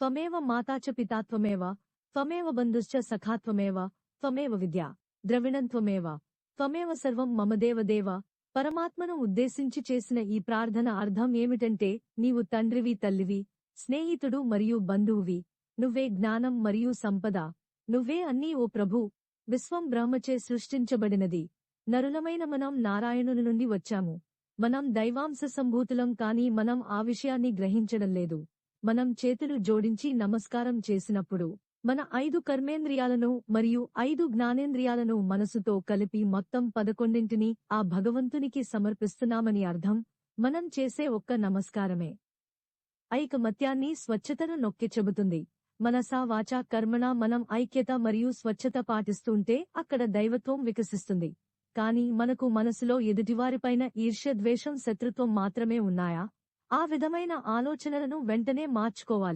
త్వమేవ మాతాచ పితాత్వమేవ త్వమేవ బంధుశ్చ సఖాత్వమేవ త్వమేవ విద్యా ద్రవిణం త్వమేవ త్వమేవ సర్వం మమ దేవదేవ పరమాత్మను ఉద్దేశించి చేసిన ఈ ప్రార్థన అర్థం ఏమిటంటే నీవు తండ్రివి తల్లివి స్నేహితుడు మరియు బంధువువి నువ్వే జ్ఞానం మరియు సంపద నువ్వే అన్నీ ఓ ప్రభు విశ్వం బ్రహ్మచే సృష్టించబడినది నరులమైన మనం నారాయణుని నుండి వచ్చాము మనం దైవాంశ సంభూతులం కాని మనం ఆ విషయాన్ని గ్రహించడం లేదు. మనం చేతులు జోడించి నమస్కారం చేసినప్పుడు మన ఐదు కర్మేంద్రియాలను మరియు ఐదు జ్ఞానేంద్రియాలను మనసుతో కలిపి మొత్తం పదకొండింటిని ఆ భగవంతునికి సమర్పిస్తున్నామని అర్థం మనం చేసే ఒక్క నమస్కారమే. ఐకమత్యాన్ని స్వచ్ఛతను నొక్కి చెబుతుంది. మనసా వాచా కర్మణ మనం ఐక్యత మరియు స్వచ్ఛత పాటిస్తుంటే అక్కడ దైవత్వం వికసిస్తుంది. కాని మనకు మనసులో ఎదుటివారిపైన ఈర్ష్య ద్వేషం శత్రుత్వం మాత్రమే ఉన్నాయా? ఆ విధమైన ఆలోచనలను వెంటనే మార్చుకోవాలి.